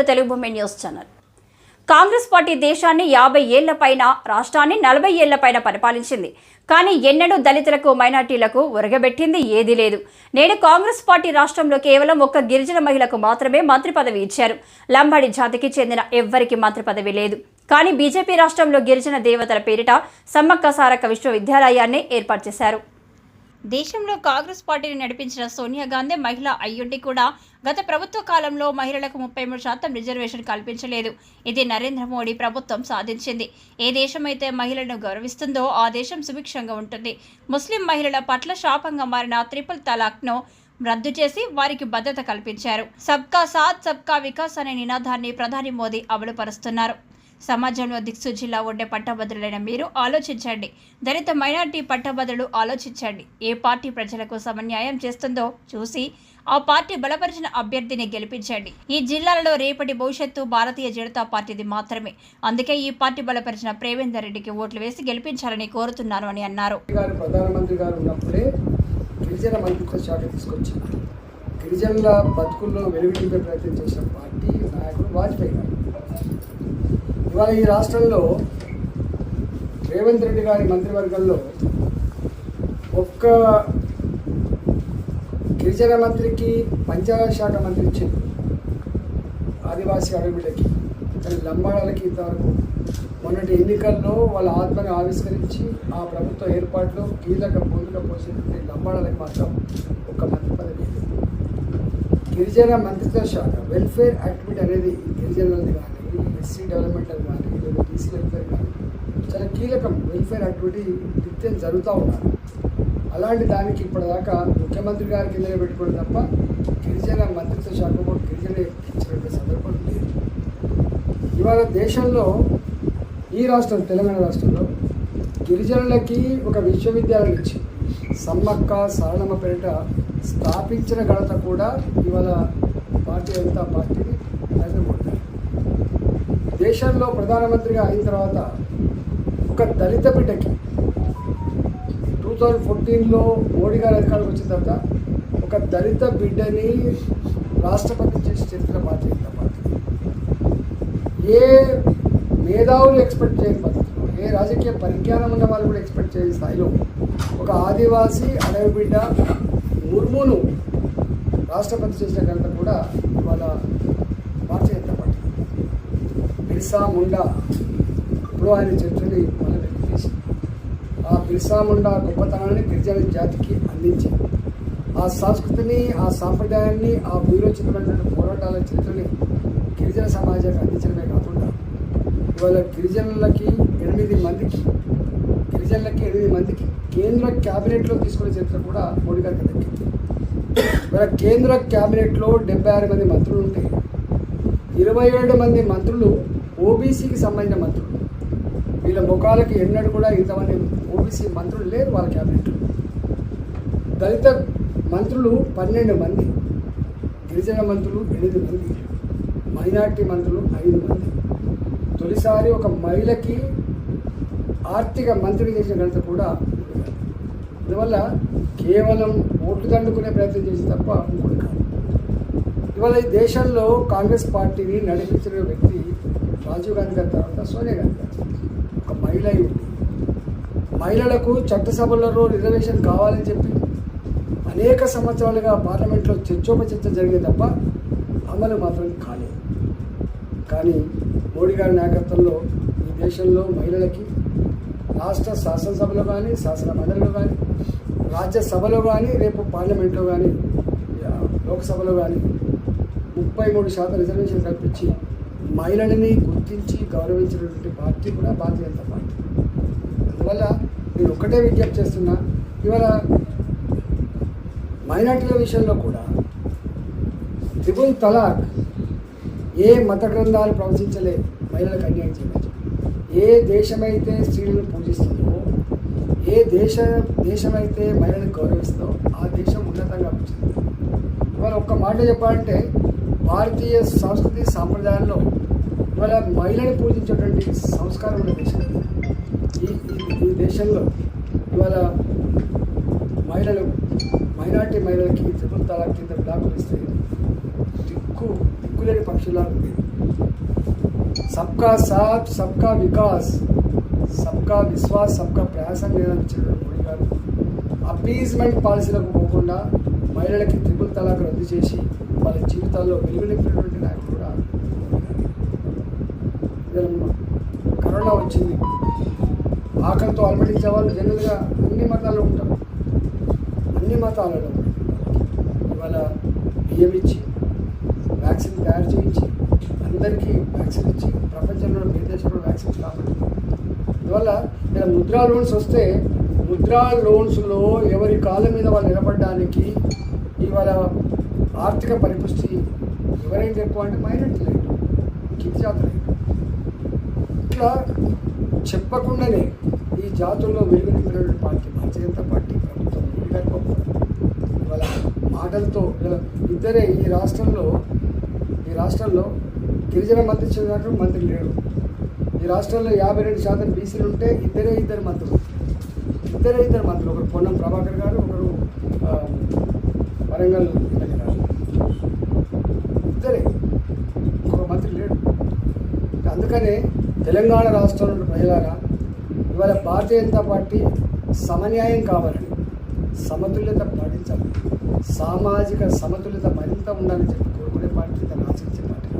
To Telugu భూమి news channel. Congress party దేశాన్ని యాభై ఏళ్ళ పైన రాష్ట్రాన్ని నలభై ఏళ్ళ పైన పరిపాలించింది. కానీ ఎన్నడూ దళితులకు మైనార్టీలకు ఉరగబెట్టింది ఏదీ లేదు. నేడు కాంగ్రెస్ పార్టీ రాష్ట్రంలో కేవలం ఒక్క గిరిజన మహిళకు మాత్రమే మంత్రి పదవి ఇచ్చారు. లంబాడి జాతికి చెందిన ఎవ్వరికి మంత్రి పదవి లేదు. కానీ బీజేపీ రాష్ట్రంలో గిరిజన దేవతల పేరిట సమ్మక్క సారక్క విశ్వవిద్యాలయాన్ని ఏర్పాటు చేశారు. దేశంలో కాంగ్రెస్ పార్టీని నడిపించిన సోనియా గాంధీ మహిళ అయ్యుండి కూడా గత ప్రభుత్వ కాలంలో మహిళలకు ముప్పై మూడు శాతం రిజర్వేషన్ కల్పించలేదు. ఇది నరేంద్ర మోడీ ప్రభుత్వం సాధించింది. ఏ దేశమైతే మహిళలను గౌరవిస్తుందో ఆ దేశం సుభిక్షంగా ఉంటుంది. ముస్లిం మహిళల పట్ల శాపంగా మారిన త్రిపుల్ తలాక్ను రద్దు చేసి వారికి భద్రత కల్పించారు. సబ్కా సాత్ సబ్కా వికాస్ అనే నినాదాన్ని ప్రధాని మోదీ అమలుపరుస్తున్నారు. సమాజంలో దిక్సూచిలా ఉండే పట్టభద్రులైన మీరు ఆలోచించండి. దళిత మైనార్టీ పట్టభద్రులు ఆలోచించండి. ఏ పార్టీ ప్రజలకు సమన్యాయం చేస్తుందో చూసి ఆ పార్టీ బలపరిచిన అభ్యర్థిని గెలిపించండి. ఈ జిల్లాలలో రేపటి భవిష్యత్తు భారతీయ జనతా పార్టీది మాత్రమే. అందుకే ఈ పార్టీ బలపరిచిన ప్రేమేందర్ రెడ్డికి ఓట్లు వేసి గెలిపించాలని కోరుతున్నాను అని అన్నారు. ప్రధానమంత్రి గారు ఉన్నప్పుడే గిరిజన మంత్రిత్వ శాఖ తీసుకొచ్చింది గిరిజనుల బతుకుల్లో వెలుగునింపే ప్రయత్నం చేసిన పార్టీ నాయకుడు వాజ్పేయి గారు. ఇవాళ ఈ రాష్ట్రంలో రేవంత్ రెడ్డి గారి మంత్రివర్గంలో ఒక్క గిరిజన మంత్రికి పంచాయత్ శాఖ మంత్రి ఇచ్చింది. ఆదివాసీ అడవిడకి కానీ లంబాడాలకి ఇంతవరకు. మొన్నటి ఎన్నికల్లో వాళ్ళ ఆత్మని ఆవిష్కరించి ఆ ప్రభుత్వ ఏర్పాట్లో కీలక భూమిక పోసినటువంటి లంబాడాలకు మాత్రం ఒక మంత్రి పదవి లేదు. గిరిజన మంత్రిత్వ శాఖ వెల్ఫేర్ యాక్టివిటీ అనేది గిరిజనులది కానీ ఎస్సీ డెవలప్మెంటల్ కానీ లేదా బీసీ వెల్ఫేర్ కానీ చాలా కీలకం. వెల్ఫేర్ యాక్టివిటీ నిత్యం జరుగుతూ ఉన్నారు అలాంటి దానికి ఇప్పటిదాకా ముఖ్యమంత్రి గారి కింద పెట్టుకోవడం తప్ప గిరిజన మంత్రిత్వ శాఖ కూడా గిరిజన ఇచ్చినటువంటి సందర్భం లేదు. ఇవాళ దేశంలో ఈ రాష్ట్రం తెలంగాణ రాష్ట్రంలో గిరిజనులకి ఒక విశ్వవిద్యాలయం ఇచ్చి సమ్మక్క సారణమ్మ పేరిట స్థాపించిన ఘనత కూడా ఇవాళ భారతీయ జనతా పార్టీ దేశంలో ప్రధానమంత్రిగా అయిన తర్వాత ఒక దళిత బిడ్డకి టూ థౌజండ్ ఫోర్టీన్లో మోడీ గారు అధికారంలోకి వచ్చిన తర్వాత ఒక దళిత బిడ్డని రాష్ట్రపతి చేసి చరిత్ర భారతీయ జనతా పార్టీ. ఏ మేధావులు ఎక్స్పెక్ట్ చేయని పద్ధతిలో ఏ రాజకీయ పరిజ్ఞానం ఉన్న వాళ్ళు కూడా ఎక్స్పెక్ట్ చేయని స్థాయిలో ఒక ఆదివాసీ అడవి బిడ్డ ముర్మును రాష్ట్రపతి చేసిన ఘనత కూడా ఇవాళ భారతీయ బిర్సా ముండా ఇప్పుడు ఆయన చర్చని మళ్ళీ వెనక్కి ఆ బిర్సా ముండా గొప్పతనాన్ని గిరిజన జాతికి అందించింది ఆ సంస్కృతిని ఆ సాంప్రదాయాన్ని ఆ విరోచితమైనటువంటి పోరాటాల చరిత్రని గిరిజన సమాజానికి అందించడమే కాకుండా ఇవాళ గిరిజనులకి ఎనిమిది మందికి గిరిజనులకి ఎనిమిది మందికి కేంద్ర క్యాబినెట్లో తీసుకునే చరిత్ర కూడా మోడీ గారికి దక్కింది ఇవాళ కేంద్ర క్యాబినెట్లో డెబ్బై ఆరు మంది మంత్రులు ఉంటే ఇరవై ఏడు మంది మంత్రులు ఓబీసీకి సంబంధించిన మంత్రులు. వీళ్ళ ముఖాలకి ఎన్నడూ కూడా ఇంతమంది ఓబీసీ మంత్రులు లేరు వాళ్ళ క్యాబినెట్లో దళిత మంత్రులు పన్నెండు మంది గిరిజన మంత్రులు ఎనిమిది మంది మైనార్టీ మంత్రులు ఐదు మంది. తొలిసారి ఒక మహిళకి ఆర్థిక మంత్రి చేసిన ఘనత కూడా అందువల్ల కేవలం ఓట్లు దండుకునే ప్రయత్నం చేసి తప్ప ఇంకోటి కాదు. ఇవాళ ఈ దేశంలో కాంగ్రెస్ పార్టీని నడిపించిన వ్యక్తి రాజీవ్ గాంధీ గారి తర్వాత సోనియా గాంధీ గారు ఒక మహిళ అయి ఉంది. మహిళలకు చట్టసభలలో రిజర్వేషన్ కావాలని చెప్పి అనేక సంవత్సరాలుగా పార్లమెంట్లో చర్చోపచర్చ జరిగే తప్ప అమలు మాత్రం కాలేదు. కానీ మోడీ గారి నాయకత్వంలో ఈ దేశంలో మహిళలకి రాష్ట్ర శాసనసభలో కానీ శాసన మండలిలో కానీ రాజ్యసభలో కానీ రేపు పార్లమెంట్లో కానీ లోక్సభలో కానీ ముప్పై మూడు శాతం రిజర్వేషన్ కల్పించి మహిళలని గుర్తించి గౌరవించినటువంటి పార్టీ కూడా భారతీయ జనతా పార్టీ. అందువల్ల నేను ఒకటే విజ్ఞప్తి చేస్తున్నా ఇవాళ మైనార్టీల విషయంలో కూడా త్రిపుల్ తలాక్ ఏ మత గ్రంథాలు ప్రవచించలే మహిళలకు అన్యాయం చేయవచ్చు ఏ దేశమైతే స్త్రీలను పూజిస్తుందో ఏ దేశ దేశమైతే మహిళలను గౌరవిస్తుందో ఆ దేశం ఉన్నతంగా వచ్చింది. ఇవాళ ఒక్క మాట చెప్పాలంటే భారతీయ సంస్కృతి సాంప్రదాయాల్లో ఇవాళ మహిళని పూజించేటువంటి సంస్కారం ఉన్న దేశం ఈ ఈ- దేశంలో ఇవాళ మహిళలు మైనార్టీ మహిళలకి త్రిపుల్ తలాక్ కింద బ్లాకులు ఇస్తే దిక్కు దిక్కులేని పక్షులా ఉంది. సబ్కా సాత్ సబ్కా వికాస్ సబ్కా విశ్వాస్ సబ్కా ప్రయాసం నిర్ణయించినటువంటి మోడీ గారు. అపీజ్మెంట్ పాలసీలకు పోకుండా మహిళలకి త్రిపుల్ తలాక్ రద్దు చేసి వాళ్ళ జీవితాల్లో వెలుగునిపినటువంటి నాయకుడు కూడా కరోనా వచ్చింది. ఆకలితో అలమటించే వాళ్ళు జనరల్గా అన్ని మతాల్లో ఉంటారు. అన్ని మతాలలో. ఇవాళ బియ్యం ఇచ్చి వ్యాక్సిన్ తయారు చేయించి అందరికీ వ్యాక్సిన్ ఇచ్చి ప్రపంచంలో ఏ దేశంలో వ్యాక్సిన్ కాబట్టి అందువల్ల ఇలా ముద్రా లోన్స్ వస్తే ముద్రా లోన్స్లో ఎవరి కాళ్ళ మీద వాళ్ళు నిలబడడానికి ఇవాళ ఆర్థిక పరిపుష్టి ఎవరైతే ఎక్కువ అంటే మైనార్టీ లేదు కింది జాతులు ఇట్లా చెప్పకుండానే ఈ జాతుల్లో వెలుగు నింపినటువంటి పార్టీ భారతీయ జనతా పార్టీ ప్రభుత్వం వాళ్ళ మాటలతో ఇలా ఇద్దరే ఈ రాష్ట్రంలో ఈ రాష్ట్రంలో గిరిజన మంత్రి చెందినట్టు మంత్రి లేడు. ఈ రాష్ట్రంలో యాభై రెండు శాతం బీసీలు ఉంటే ఇద్దరే ఇద్దరు మంత్రులు. ఇద్దరే ఇద్దరు మంత్రులు. ఒకరు పొన్నం ప్రభాకర్ గారు ఒకరు వరంగల్ గారు. ఇద్దరే. ఒక మంత్రి లేడు. అందుకనే తెలంగాణ రాష్ట్రంలో ప్రజలారా ఇవాళ భారతీయ జనతా పార్టీ సమన్యాయం కావాలని సమతుల్యత పాటించాలి. సామాజిక సమతుల్యత మరింత ఉండాలని చెప్పి కోరుకునే పార్టీ తను ఆశించే పార్టీ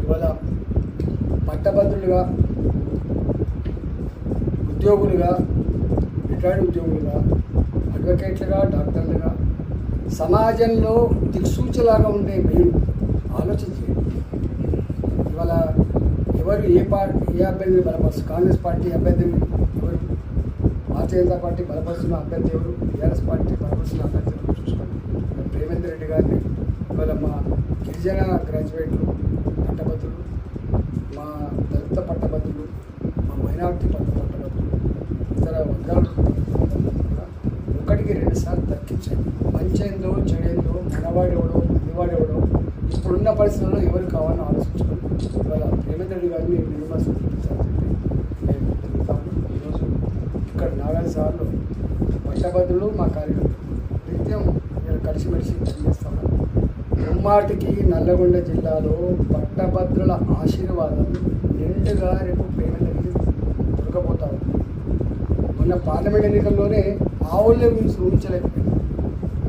ఇవాళ పట్టభద్రులుగా ఉద్యోగులుగా రిటైర్డ్ ఉద్యోగులుగా అడ్వకేట్లుగా డాక్టర్లుగా సమాజంలో దిక్సూచలాగా ఉండే మీరు ఆలోచించండి ఇవాళ ఎవరు ఏ పార్టీ ఏ అభ్యర్థిని బలపరుస్తారు కాంగ్రెస్ పార్టీ అభ్యర్థిని ఎవరు? భారతీయ జనతా పార్టీ బలపరుస్తున్న అభ్యర్థి ఎవరు? టీఆర్ఎస్ పార్టీ బలపరుస్తున్న అభ్యర్థి ఎవరు? చూసుకోండి. ప్రేమేందర్ రెడ్డి గారిని ఇవాళ మా గిరిజన గ్రాడ్యుయేట్లు పట్టభద్రులు మా దళిత పట్టభద్రులు మా మైనార్టీ పట్ట పట్టభద్రులు ఇతర వర్గాలు ఒకటికి రెండు సార్లు తగ్గించండి. మంచేందో చెడేందో మనవాడెవడో మందివాడెవడో పరిస్థితుల్లో ఎవరు కావాలని ఆలోచించుకోండి ఇవాళ రేవంత్ రెడ్డి గారిని నిర్మల్ చూపించాలని చెప్పి మేము తిరుగుతాము ఈరోజు ఇక్కడ నాలుగు సార్లు పట్టభద్రులు మా కార్యకర్తలు. నిత్యం నేను కలిసిమెలిసి చేస్తాము ముమ్మాటికి నల్లగొండ జిల్లాలో పట్టభద్రుల ఆశీర్వాదం నిండుగా రేపు ప్రేమేంద్ర రెడ్డి దొరకపోతారు మొన్న పార్లమెంట్ ఎన్నికల్లోనే ఆ ఊళ్ళో ఊహించలేకపోయింది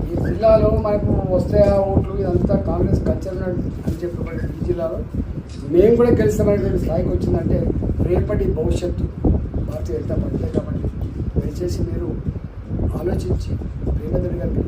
ఈ జిల్లాలో మనకు వస్తే ఆ ఓట్లు? ఇదంతా కాంగ్రెస్ కల్చర్ అని చెప్పబడి ఈ జిల్లాలో. మేము కూడా గెలుస్తామనేటువంటి స్థాయికి వచ్చిందంటే రేపటి భవిష్యత్తు భారతీయ జనతా పార్టీ. కాబట్టి దయచేసి మీరు ఆలోచించి ప్రేమధరి గారికి